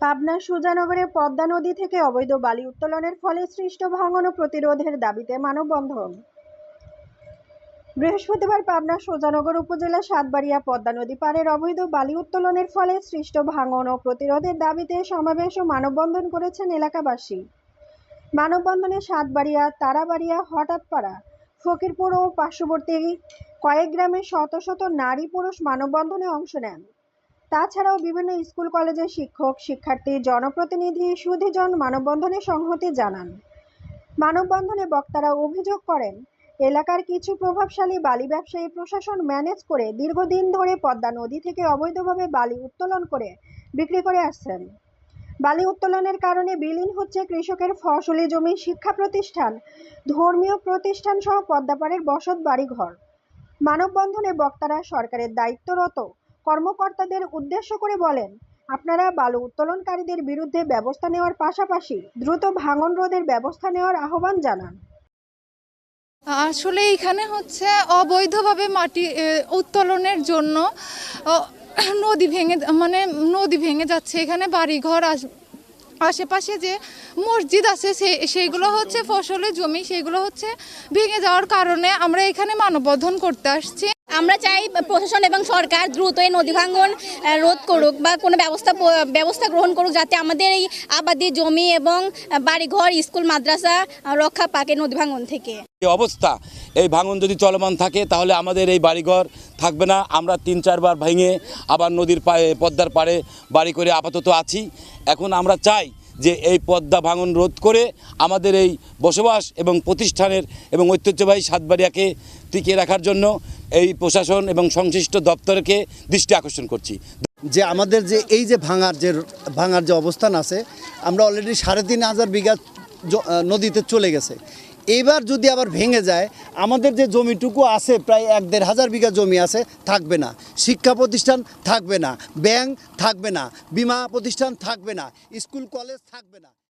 পাবনার সুজানগরে পদ্মা নদী থেকে অবৈধ বালি উত্তোলনের ফলে সৃষ্ট ভাঙন ও প্রতিরোধের দাবিতে মানববন্ধন। বৃহস্পতিবার পাবনা সুজানগর উপজেলা সাতবাড়িয়া পদ্মা নদী পাড়ের অবৈধ বালি উত্তোলনের ফলে সৃষ্ট ভাঙন ও প্রতিরোধের দাবিতে সমাবেশ ও মানববন্ধন করেছেন এলাকাবাসী। মানববন্ধনে সাতবাড়িয়া, তারাবাড়িয়া, হঠাৎপাড়া, ফকিরপুর ও পার্শ্ববর্তী কয়েক গ্রামের শত শত নারী পুরুষ মানববন্ধনে অংশ নেন। তাছাড়াও বিভিন্ন স্কুল কলেজের শিক্ষক, শিক্ষার্থী, জনপ্রতিনিধি, সুধীজন মানববন্ধনে সংহতি জানান। মানববন্ধনে বক্তারা অভিযোগ করেন, এলাকার কিছু প্রভাবশালী বালি ব্যবসায়ী প্রশাসন ম্যানেজ করে দীর্ঘদিন ধরে পদ্মা নদী থেকে অবৈধভাবে বালি উত্তোলন করে বিক্রি করে আসছেন। বালি উত্তোলনের কারণে বিলীন হচ্ছে কৃষকের ফসলি জমি শিক্ষা প্রতিষ্ঠান, ধর্মীয় প্রতিষ্ঠান সহ পদ্মাপাড়ের বসত বাড়িঘর মানববন্ধনে বক্তারা সরকারের দায়িত্বরত কর্মকর্তাদের উদ্দেশ্য করে বলেন, আপনারা বালু উত্তোলনকারীদের বিরুদ্ধে ব্যবস্থা নেওয়ার পাশাপাশি দ্রুত ভাঙন রোধের ব্যবস্থা নেওয়ার আহ্বান জানান। আসলে এখানে হচ্ছে অবৈধভাবে মাটি উত্তোলনের জন্য নদী ভেঙে মানে নদী ভেঙে যাচ্ছে। এখানে বাড়িঘর আস, আশেপাশে যে মসজিদ আছে, সে সেইগুলো হচ্ছে ফসলের জমি, সেগুলো হচ্ছে ভেঙে যাওয়ার কারণে আমরা এখানে মানববন্ধন করতে আসছি। আমরা চাই প্রশাসন এবং সরকার দ্রুত এই নদী ভাঙ্গন রোধ করুক বা কোনো ব্যবস্থা ব্যবস্থা গ্রহণ করুক যাতে আমাদের এই আবাদি জমি এবং বাড়িঘর, স্কুল, মাদ্রাসা রক্ষা পাকে নদী ভাঙ্গন থেকে। অবস্থা? এই ভাঙন যদি চলমান থাকে তাহলে আমাদের এই বাড়িঘর থাকবে না। আমরা তিন চারবার ভেঙে আবার নদীর পায়ে, পদ্মার পাড়ে বাড়ি করে আপাতত আছি। এখন আমরা চাই যে এই পদ্মা ভাঙন রোধ করে আমাদের এই বসবাস এবং প্রতিষ্ঠানের এবং ঐতিহ্যবাহী সাতবাড়িয়াকে টিকিয়ে রাখার জন্য এই প্রশাসন এবং সংশ্লিষ্ট দপ্তরকে দৃষ্টি আকর্ষণ করছি। যে আমাদের যে এই যে ভাঙার যে ভাঙার যে অবস্থান আছে, আমরা অলরেডি সাড়ে তিন হাজার বিঘা নদীতে চলে গেছে। এবার যদি আবার ভেঙে যায়, আমাদের যে জমিটুকু আছে, প্রায় এক দেড় হাজার বিঘা জমি আছে, থাকবে না। শিক্ষা প্রতিষ্ঠান থাকবে না। ব্যাংক থাকবে না। বিমা প্রতিষ্ঠান থাকবে না। স্কুল, কলেজ থাকবে না।